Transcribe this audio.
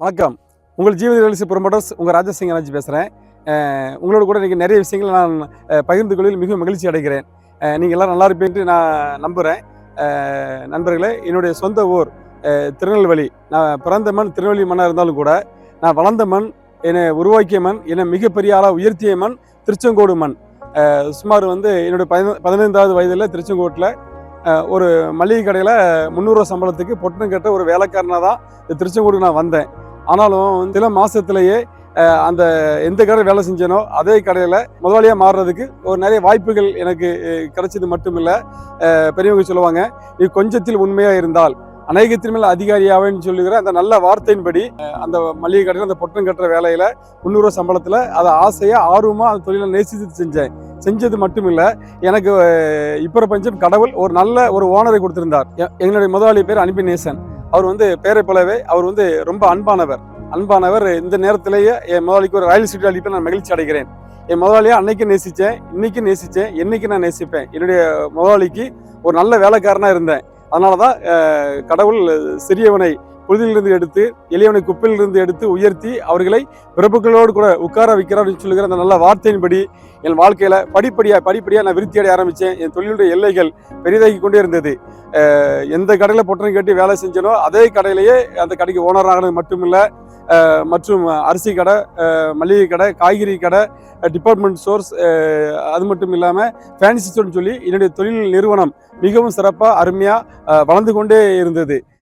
வணக்கம். உங்கள் ஜீவன ரியல்சி ப்ரொமோட்டர்ஸ் உங்கள் ராஜசிங் அனர்ஜி பேசுகிறேன் உங்களோட கூட இன்றைக்கி நிறைய விஷயங்களை நான் பகிர்ந்து கொள்வதில் மிகவும் மகிழ்ச்சி அடைகிறேன். நீங்கள் எல்லாம் நல்லா இருப்பீன்ட்டு நான் நம்புகிறேன் நண்பர்களே என்னுடைய சொந்த ஊர் திருநெல்வேலி. நான் பிறந்த மண் திருநெல்வேலி மண்ணாக இருந்தாலும் கூட நான் வளர்ந்த மண் என்னை உருவாக்கிய மண் என்னை மிகப்பெரிய ஆளாக உயர்த்திய மண் திருச்செங்கோடு மண். சுமார் வந்து என்னுடைய பதின பதினைந்தாவது வயதில் திருச்செங்கோட்டில் ஒரு மளிகை கடையில் முந்நூறுரூவா சம்பளத்துக்கு பொட்டணம் கட்ட ஒரு வேலைக்காரனாக தான் இந்த திருச்செங்கோடு நான் வந்தேன். ஆனாலும் சில மாசத்திலேயே அந்த எந்த கடை வேலை செஞ்சேனோ அதே கடையில் முதலாளியாக மாறுறதுக்கு ஒரு நிறைய வாய்ப்புகள் எனக்கு கிடைச்சது மட்டும் இல்லை பெரியவங்க சொல்லுவாங்க இது கொஞ்சத்தில் உண்மையாக இருந்தால் அநேகத்தின் மேல் அதிகாரியாவேன்னு சொல்லுகிற அந்த நல்ல வார்த்தையின்படி அந்த மளிகை கடையில் அந்த பொட்டம் கட்டுற வேலையில் முந்நூறுவா சம்பளத்தில் அதை ஆசையாக ஆர்வமாக அந்த தொழிலை நேசித்து செஞ்சேன். செஞ்சது மட்டும் இல்லை எனக்கு இப்பிரபஞ்சம் பஞ்சம் கடவுள் ஒரு நல்ல ஒரு ஓனரை கொடுத்திருந்தார். எ- எங்களுடைய முதலாளி பேர் அனுப்பி நேசன். அவர் வந்து பேரை போலவே அவர் வந்து ரொம்ப அன்பானவர். அன்பானவர் இந்த நேரத்திலேயே என் முதலாளிக்கு ஒரு ராயல் சிட்டி அளிப்பை நான் மகிழ்ச்சி அடைகிறேன். என் முதலாளியை அன்னைக்கு நேசித்தேன் இன்னைக்கு நேசித்தேன் என்னைக்கு நான் நேசிப்பேன். என்னுடைய முதலாளிக்கு ஒரு நல்ல வேலைக்காரனாக இருந்தேன். அதனால தான் கடவுள் சிறியவனை புழுதிலிருந்து எடுத்து எளியவனை குப்பையிலிருந்து எடுத்து உயர்த்தி அவர்களை பிரபுக்களோடு கூட உட்கார வைக்கிறார் சொல்லுகிற அந்த நல்ல வார்த்தையின்படி என் வாழ்க்கையில் படிப்படியாக படிப்படியாக நான் விருத்தி அடைய ஆரம்பித்தேன் என் தொழிலுடைய எல்லைகள் பெரிதாகி கொண்டே இருந்தது. எந்த கடையில் பொட்டணம் கட்டி வேலை செஞ்சனோ அதே கடையிலேயே அந்த கடைக்கு ஓனர் ஆனது மட்டுமில்ல. மற்றும் அரிசி கடை மளிகை கடை காய்கறி கடை டிபார்ட்மெண்ட் ஸ்டோர்ஸ் அது மட்டும் இல்லாமல் ஃபேன்சி ஸ்டோர்னு சொல்லி என்னுடைய தொழில் நிறுவனம் மிகவும் சிறப்பாக அருமையாக வளர்ந்து கொண்டே இருந்தது.